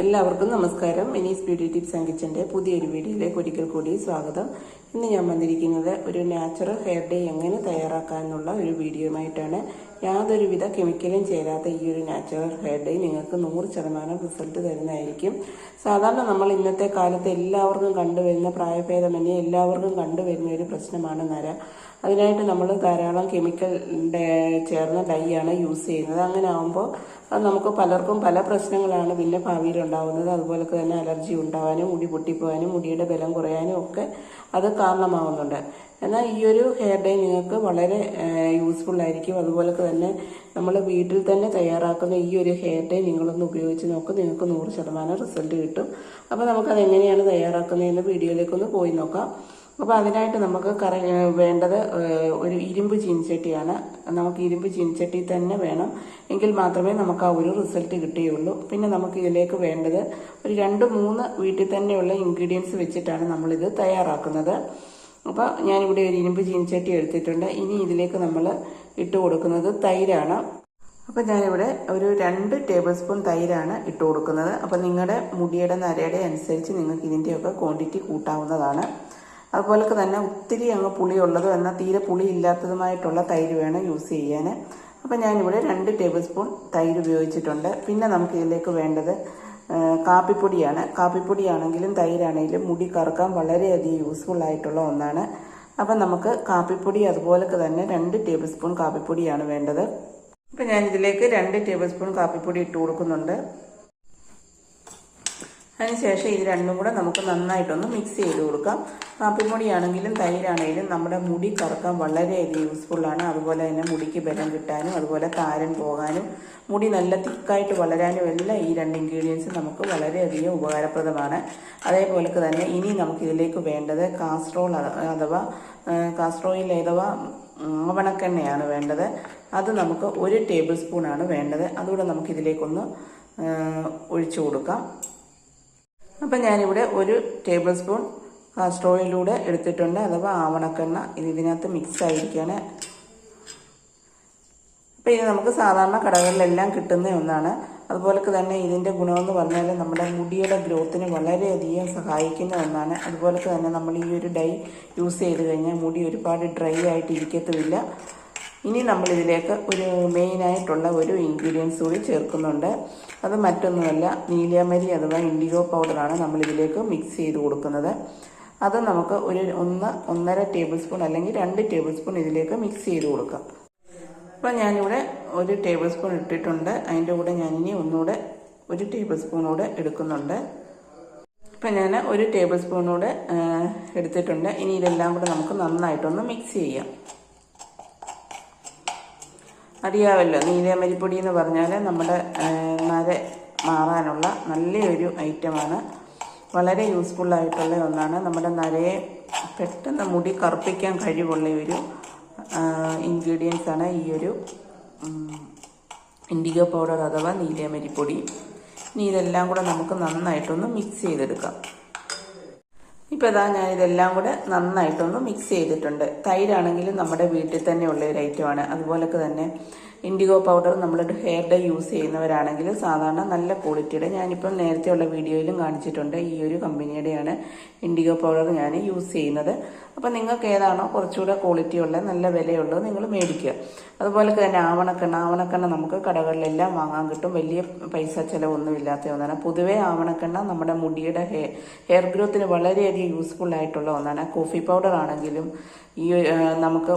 എല്ലാവർക്കും നമസ്കാരം. Mini's beauty tips and കിച്ചന്റെ പുതിയൊരു വീഡിയോയിലേക്ക് ഒരിക്കൽ കൂടി സ്വാഗതം. ഇന്ന് ഞാൻ വന്നിരിക്കുന്നത് ഒരു നാച്ചുറൽ ഹെയർ ഡേ എങ്ങനെ തയ്യാറാക്കാമെന്നുള്ള ഒരു വീഡിയോയുമായിട്ടാണ്. യാതൊരുവിധ കെമിക്കലും ചേരാത്ത ഈ ഒരു നാച്ചുറൽ ഹെയർ ഡേ നിങ്ങൾക്ക് നൂറ് ശതമാനം റിസൾട്ട് തരുന്നതായിരിക്കും. സാധാരണ നമ്മൾ ഇന്നത്തെ കാലത്ത് എല്ലാവർക്കും കണ്ടുവരുന്ന പ്രായഭേദമന്യേ എല്ലാവർക്കും കണ്ടുവരുന്ന ഒരു പ്രശ്നമാണ് നര. അതിനായിട്ട് നമ്മൾ ധാരാളം കെമിക്കൽ ചേർന്ന ഡൈ ആണ് യൂസ് ചെയ്യുന്നത്. അങ്ങനെ ആകുമ്പോൾ നമുക്ക് പലർക്കും പല പ്രശ്നങ്ങളാണ് പിന്നെ ഭാവിയിൽ ഉണ്ടാകുന്നത് അതുപോലെ തന്നെ അലർജി ഉണ്ടാവാനും മുടി പൊട്ടിപ്പോകാനും മുടിയുടെ ബലം കുറയാനും ഒക്കെ അത് കാരണമാവുന്നുണ്ട്. എന്നാൽ ഈ ഒരു ഹെയർ ഡേ നിങ്ങൾക്ക് വളരെ യൂസ്ഫുൾ ആയിരിക്കും. അതുപോലെ തന്നെ നമ്മൾ വീട്ടിൽ തന്നെ തയ്യാറാക്കുന്ന ഈ ഒരു ഹെയർ ഡേ നിങ്ങളൊന്ന് ഉപയോഗിച്ച് നോക്ക്. നിങ്ങൾക്ക് നൂറ് ശതമാനം റിസൾട്ട് കിട്ടും. അപ്പോൾ നമുക്കത് എങ്ങനെയാണ് തയ്യാറാക്കുന്നതെന്ന് വീഡിയോയിലേക്കൊന്ന് പോയി നോക്കാം. അപ്പോൾ അതിനായിട്ട് നമുക്ക് കറ വേണ്ടത് ഒരു ഇരുമ്പ് ചീനിച്ചട്ടിയാണ്. നമുക്ക് ഇരുമ്പ് ചീനിച്ചട്ടി തന്നെ വേണം. എങ്കിൽ മാത്രമേ നമുക്ക് ആ ഒരു റിസൾട്ട് കിട്ടുകയുള്ളൂ. പിന്നെ നമുക്ക് ഇതിലേക്ക് വേണ്ടത് ഒരു രണ്ട് മൂന്ന് വീട്ടിൽ തന്നെയുള്ള ഇൻഗ്രീഡിയൻസ് വെച്ചിട്ടാണ് നമ്മളിത് തയ്യാറാക്കുന്നത്. അപ്പോൾ ഞാനിവിടെ ഒരു ഇരുമ്പ് ചീനിച്ചട്ടി എടുത്തിട്ടുണ്ട്. ഇനി ഇതിലേക്ക് നമ്മൾ ഇട്ട് കൊടുക്കുന്നത് തൈരാണ്. അപ്പോൾ ഞാനിവിടെ ഒരു രണ്ട് ടേബിൾ സ്പൂൺ തൈരാണ് ഇട്ട് കൊടുക്കുന്നത്. അപ്പോൾ നിങ്ങളുടെ മുടിയുടെ നരയുടെ അനുസരിച്ച് നിങ്ങൾക്ക് ഇതിന്റെയൊക്കെ ക്വാണ്ടിറ്റി കൂട്ടാവുന്നതാണ്. അതുപോലെ തന്നെ ഒത്തിരി അങ്ങ് പുളിയുള്ളതും എന്നാൽ തീരെ പുളി ഇല്ലാത്തതുമായിട്ടുള്ള തൈര് വേണം യൂസ് ചെയ്യാൻ അപ്പോൾ ഞാനിവിടെ രണ്ട് ടേബിൾ സ്പൂൺ തൈര് ഉപയോഗിച്ചിട്ടുണ്ട്. പിന്നെ നമുക്ക് ഇതിലേക്ക് വേണ്ടത് കാപ്പിപ്പൊടിയാണ്. കാപ്പിപ്പൊടിയാണെങ്കിലും തൈരാണെങ്കിലും മുടി കറുക്കാൻ വളരെയധികം യൂസ്ഫുൾ ആയിട്ടുള്ള ഒന്നാണ്. അപ്പം നമുക്ക് കാപ്പിപ്പൊടി അതുപോലെ തന്നെ രണ്ട് ടേബിൾ സ്പൂൺ കാപ്പിപ്പൊടിയാണ് വേണ്ടത്. അപ്പം ഞാനിതിലേക്ക് രണ്ട് ടേബിൾ സ്പൂൺ കാപ്പിപ്പൊടി ഇട്ട് കൊടുക്കുന്നുണ്ട്. അതിനുശേഷം ഇത് രണ്ടും കൂടെ നമുക്ക് നന്നായിട്ടൊന്ന് മിക്സ് ചെയ്ത് കൊടുക്കാം. കാപ്പിപ്പൊടിയാണെങ്കിലും തൈരാണെങ്കിലും നമ്മുടെ മുടി കറക്കാൻ വളരെയധികം യൂസ്ഫുള്ളാണ് അതുപോലെ തന്നെ മുടിക്ക് ബലം കിട്ടാനും അതുപോലെ താരൻ പോകാനും മുടി നല്ല തിക്കായിട്ട് വളരാനും എല്ലാം ഈ രണ്ട് ഇൻഗ്രീഡിയൻസ് നമുക്ക് വളരെയധികം ഉപകാരപ്രദമാണ്. അതേപോലെ തന്നെ ഇനി നമുക്ക് ഇതിലേക്ക് വേണ്ടത് കാസ്ട്രോൾ അഥവാ കാസ്ട്രോയിൽ അഥവാ ആവണക്കെണ്ണയാണ് വേണ്ടത്. അത് നമുക്ക് ഒരു ടേബിൾ സ്പൂണാണ് വേണ്ടത്. അതുകൂടെ നമുക്കിതിലേക്കൊന്ന് ഒഴിച്ചു കൊടുക്കാം. അപ്പം ഞാനിവിടെ ഒരു ടേബിൾ സ്പൂൺ കാസ്റ്റർ ഓയിലൂടെ എടുത്തിട്ടുണ്ട്. അഥവാ ആവണക്കെണ്ണ ഇത് ഇതിനകത്ത് മിക്സ് ആയിരിക്കുകയാണ് അപ്പം ഇത് നമുക്ക് സാധാരണ കടകളിലെല്ലാം കിട്ടുന്ന ഒന്നാണ്. അതുപോലെ തന്നെ ഇതിന്റെ ഗുണമെന്ന് പറഞ്ഞാൽ നമ്മുടെ മുടിയുടെ ഗ്രോത്തിന് വളരെയധികം സഹായിക്കുന്ന ഒന്നാണ്. അതുപോലെ തന്നെ നമ്മൾ ഈ ഒരു ഡൈ യൂസ് ചെയ്ത് കഴിഞ്ഞാൽ മുടി ഒരുപാട് ഡ്രൈ ആയിട്ട് ഇരിക്കത്തുമില്ല. ഇനി നമ്മളിതിലേക്ക് ഒരു മെയിനായിട്ടുള്ള ഒരു ഇൻഗ്രീഡിയൻസ് കൂടി ചേർക്കുന്നുണ്ട്. അത് മറ്റൊന്നുമല്ല നീലമരി അഥവാ ഇൻഡിഗോ പൗഡറാണ് നമ്മളിതിലേക്ക് മിക്സ് ചെയ്ത് കൊടുക്കുന്നത്. അത് നമുക്ക് ഒരു ഒന്ന് ഒന്നര ടേബിൾ സ്പൂൺ അല്ലെങ്കിൽ രണ്ട് ടേബിൾ സ്പൂൺ ഇതിലേക്ക് മിക്സ് ചെയ്ത് കൊടുക്കാം. അപ്പോൾ ഞാനിവിടെ ഒരു ടേബിൾ സ്പൂൺ ഇട്ടിട്ടുണ്ട്. അതിന്റെ കൂടെ ഞാനിനി ഒന്നുകൂടെ ഒരു ടേബിൾ സ്പൂൺ കൂടെ എടുക്കുന്നുണ്ട്. ഇപ്പം ഞാൻ ഒരു ടേബിൾ സ്പൂണൂടെ എടുത്തിട്ടുണ്ട്. ഇനി ഇതെല്ലാം കൂടെ നമുക്ക് നന്നായിട്ടൊന്ന് മിക്സ് ചെയ്യാം. അറിയാമല്ലോ നീലമരിപ്പൊടി എന്ന് പറഞ്ഞാൽ നമ്മുടെ നര മാറാനുള്ള നല്ലൊരു ഐറ്റമാണ്. വളരെ യൂസ്ഫുൾ ആയിട്ടുള്ള ഒന്നാണ്. നമ്മുടെ നരയെ പെട്ടെന്ന് മുടി കറുപ്പിക്കാൻ കഴിവുള്ള ഒരു ഇൻഗ്രീഡിയൻസ് ആണ് ഈ ഒരു ഇൻഡിഗോ പൗഡർ അഥവാ നീലമരിപ്പൊടി ഇനി ഇതെല്ലാം കൂടെ നമുക്ക് നന്നായിട്ടൊന്ന് മിക്സ് ചെയ്തെടുക്കാം. ഇപ്പോൾ ഇതാ ഞാൻ ഇതെല്ലാം കൂടെ നന്നായിട്ടൊന്ന് മിക്സ് ചെയ്തിട്ടുണ്ട്. തൈരാണെങ്കിലും നമ്മുടെ വീട്ടിൽ തന്നെ ഉള്ള ഒരു ഐറ്റമാണ് അതുപോലൊക്കെ തന്നെ ഇൻഡിഗോ പൗഡർ നമ്മൾ ഹെയർ ഡേ യൂസ് ചെയ്യുന്നവരാണെങ്കിൽ സാധാരണ നല്ല ക്വാളിറ്റിയുടെ ഞാനിപ്പം നേരത്തെയുള്ള വീഡിയോയിലും കാണിച്ചിട്ടുണ്ട്. ഈ ഒരു കമ്പനിയുടെയാണ് ഇൻഡിഗോ പൗഡർ ഞാൻ യൂസ് ചെയ്യുന്നത്. അപ്പം നിങ്ങൾക്ക് ഏതാണോ കുറച്ചുകൂടെ ക്വാളിറ്റി ഉള്ള നല്ല വിലയുള്ളത് നിങ്ങൾ മേടിക്കുക. അതുപോലെ തന്നെ ആവണക്കെണ്ണ ആവണക്കെണ്ണ നമുക്ക് കടകളിലെല്ലാം വാങ്ങാൻ കിട്ടും. വലിയ പൈസ ചിലവൊന്നും ഇല്ലാത്ത ഒന്നാണ്. പൊതുവെ ആവണക്കെണ്ണ നമ്മുടെ മുടിയുടെ ഹെയർ ഗ്രോത്തിന് വളരെയധികം യൂസ്ഫുൾ ആയിട്ടുള്ള ഒന്നാണ്. കോഫി പൗഡർ ആണെങ്കിലും ഈ നമുക്ക്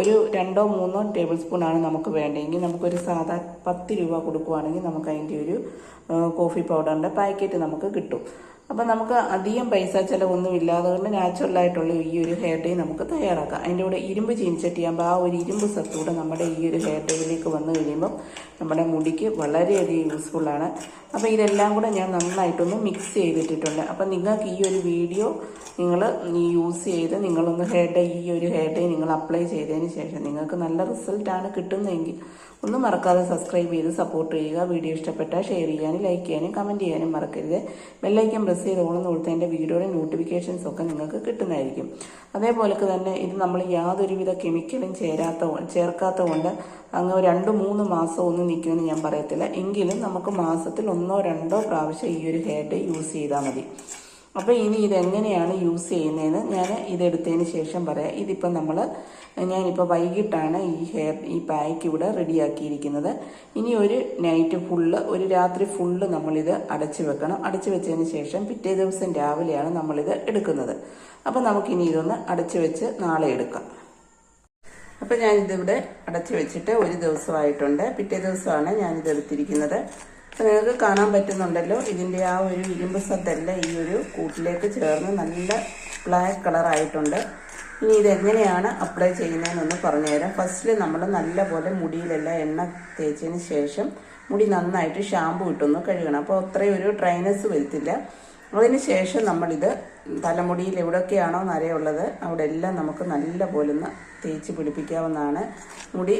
ഒരു രണ്ടോ മൂന്നോ ടേബിൾ സ്പൂൺ ആണ് നമുക്ക് വേണ്ടതെങ്കിൽ നമുക്കൊരു സാധാ പത്ത് രൂപ കൊടുക്കുവാണെങ്കിൽ നമുക്ക് അതിന്റെ ഒരു കോഫി പൗഡറിന്റെ പാക്കറ്റ് നമുക്ക് കിട്ടും. അപ്പം നമുക്ക് അധികം പൈസ ചിലവൊന്നും ഇല്ലാതെ കൊണ്ട് നാച്ചുറലായിട്ടുള്ള ഈ ഒരു ഹെയർ ഡേ നമുക്ക് തയ്യാറാക്കാം. അതിന്റെ കൂടെ ഇരുമ്പ് ചീനിച്ചട്ടിയാകുമ്പോൾ ആ ഒരു ഇരുമ്പ് സത്തൂടെ നമ്മുടെ ഈ ഒരു ഹെയർ ഡേയിലേക്ക് വന്നു കഴിയുമ്പം നമ്മുടെ മുടിക്ക് വളരെയധികം യൂസ്ഫുള്ളാണ് അപ്പോൾ ഇതെല്ലാം കൂടെ ഞാൻ നന്നായിട്ടൊന്ന് മിക്സ് ചെയ്തിട്ടിട്ടുണ്ട്. അപ്പം നിങ്ങൾക്ക് ഈ ഒരു വീഡിയോ നിങ്ങൾ യൂസ് ചെയ്ത് നിങ്ങളൊന്ന് ഹെയർ ഡേ ഈ ഒരു ഹെയർ ഡേ നിങ്ങൾ അപ്ലൈ ചെയ്തതിന് ശേഷം നിങ്ങൾക്ക് നല്ല റിസൾട്ടാണ് കിട്ടുന്നതെങ്കിൽ ഒന്നും മറക്കാതെ സബ്സ്ക്രൈബ് ചെയ്ത് സപ്പോർട്ട് ചെയ്യുക. വീഡിയോ ഇഷ്ടപ്പെട്ടാൽ ഷെയർ ലൈക്ക് ചെയ്യാനും കമന്റ് ചെയ്യാനും മറക്കരുത്. ബെല്ലൈക്കൻ പ്രസ് ചെയ്ത് ചെയ്ത് ഓണെന്ന് കൊടുത്തതിന്റെ വീഡിയോയുടെ നോട്ടിഫിക്കേഷൻസ് ഒക്കെ നിങ്ങൾക്ക് കിട്ടുന്നതായിരിക്കും. അതേപോലെ തന്നെ ഇത് നമ്മൾ യാതൊരുവിധ കെമിക്കലും ചേരാത്ത ചേർക്കാത്ത കൊണ്ട് അങ്ങ് രണ്ട് മൂന്ന് മാസം ഒന്നും നിൽക്കുമെന്ന് ഞാൻ പറയത്തില്ല. എങ്കിലും നമുക്ക് മാസത്തിൽ ഒന്നോ രണ്ടോ പ്രാവശ്യം ഈ ഒരു ഹെയർ ഡേ യൂസ് ചെയ്താൽ മതി. അപ്പോൾ ഇനി ഇതെങ്ങനെയാണ് യൂസ് ചെയ്യുന്നതെന്ന് ഞാൻ ഇതെടുത്തതിന് ശേഷം പറയാം. ഇതിപ്പോൾ നമ്മൾ ഞാനിപ്പോൾ വൈകിട്ടാണ് ഈ ഹെയർ ഈ പാക്ക് ഇവിടെ റെഡിയാക്കിയിരിക്കുന്നത്. ഇനി ഒരു നൈറ്റ് ഫുള്ള് ഒരു രാത്രി ഫുള്ള് നമ്മളിത് അടച്ചു വെക്കണം. അടച്ചു വെച്ചതിന് ശേഷം പിറ്റേ ദിവസം രാവിലെയാണ് നമ്മളിത് എടുക്കുന്നത്. അപ്പോൾ നമുക്കിനി ഇതൊന്ന് അടച്ചു വെച്ച് നാളെ എടുക്കാം. അപ്പോൾ ഞാനിതിവിടെ അടച്ചു വെച്ചിട്ട് ഒരു ദിവസമായിട്ടുണ്ട്. പിറ്റേ ദിവസമാണ് ഞാനിത് എടുത്തിരിക്കുന്നത് നിങ്ങൾക്ക് കാണാൻ പറ്റുന്നുണ്ടല്ലോ. ഇതിന്റെ ആ ഒരു ഇരുമ്പ് സത്തെല്ലാം ഈ ഒരു കൂട്ടിലേക്ക് ചേർന്ന് നല്ല ബ്ലാക്ക് കളറായിട്ടുണ്ട് ഇനി ഇതെങ്ങനെയാണ് അപ്ലൈ ചെയ്യുന്നതെന്നൊന്ന് പറഞ്ഞുതരാം. ഫസ്റ്റിൽ നമ്മൾ നല്ലപോലെ മുടിയിലെല്ലാം എണ്ണ തേച്ചതിന് ശേഷം മുടി നന്നായിട്ട് ഷാമ്പു ഇട്ടൊന്ന് കഴുകണം. അപ്പോൾ അത്രയും ഒരു ഡ്രൈനസ് വരുത്തില്ല. അതിന് ശേഷം നമ്മളിത് തലമുടിയിൽ എവിടെയൊക്കെയാണോ നരയുള്ളത് അവിടെ എല്ലാം നമുക്ക് നല്ല പോലെ ഒന്ന് തേച്ച് പിടിപ്പിക്കാവുന്നതാണ്. മുടി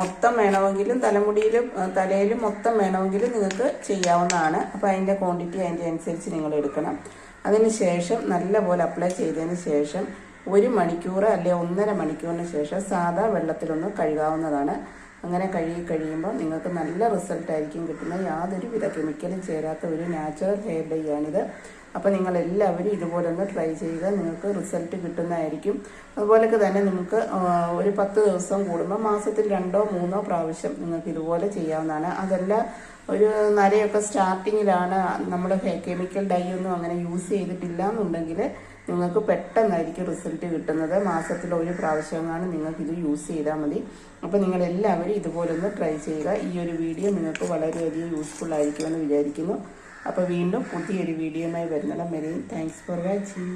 മൊത്തം വേണമെങ്കിലും തലമുടിയിലും തലയിലും മൊത്തം വേണമെങ്കിലും നിങ്ങൾക്ക് ചെയ്യാവുന്നതാണ്. അപ്പോൾ അതിന്റെ ക്വാണ്ടിറ്റി അതിന്റെ അനുസരിച്ച് നിങ്ങൾ എടുക്കണം. അതിന് ശേഷം നല്ല പോലെ അപ്ലൈ ചെയ്തതിന് ശേഷം ഒരു മണിക്കൂർ അല്ലെങ്കിൽ ഒന്നര മണിക്കൂറിന് ശേഷം സാധാ വെള്ളത്തിലൊന്ന് കഴുകാവുന്നതാണ്. അങ്ങനെ കഴുകി കഴിയുമ്പോൾ നിങ്ങൾക്ക് നല്ല റിസൾട്ട് ആയിരിക്കും കിട്ടുന്നത്. യാതൊരുവിധ കെമിക്കലും ചേരാത്ത ഒരു നാച്ചുറൽ ഹെയർ ഡൈ ആണിത്. അപ്പോൾ നിങ്ങൾ എല്ലാവരും ഇതുപോലെ ഒന്ന് ട്രൈ ചെയ്യുക. നിങ്ങൾക്ക് റിസൾട്ട് കിട്ടുന്നതായിരിക്കും. അതുപോലൊക്കെ തന്നെ നിങ്ങൾക്ക് ഒരു പത്ത് ദിവസം കൂടുമ്പോൾ മാസത്തിൽ രണ്ടോ മൂന്നോ പ്രാവശ്യം നിങ്ങൾക്ക് ഇതുപോലെ ചെയ്യാവുന്നതാണ്. അതല്ല ഒരു നരയൊക്കെ സ്റ്റാർട്ടിങ്ങിലാണ് നമ്മൾ കെമിക്കൽ ഡൈ ഒന്നും അങ്ങനെ യൂസ് ചെയ്തിട്ടില്ല എന്നുണ്ടെങ്കിൽ നിങ്ങൾക്ക് പെട്ടെന്നായിരിക്കും റിസൾട്ട് കിട്ടുന്നത്. മാസത്തിൽ ഒരു പ്രാവശ്യമാണ് നിങ്ങൾക്ക് ഇത് യൂസ് ചെയ്താൽ മതി. അപ്പോൾ നിങ്ങൾ എല്ലാവരും ഇതുപോലൊന്ന് ട്രൈ ചെയ്യുക. ഈ ഒരു വീഡിയോ നിങ്ങൾക്ക് വളരെയധികം യൂസ്ഫുൾ ആയിരിക്കുമെന്ന് വിചാരിക്കുന്നു. അപ്പോൾ വീണ്ടും പുതിയൊരു വീഡിയോയുമായി വരുന്നിടം വരെയും താങ്ക്സ് ഫോർ വാച്ചിങ്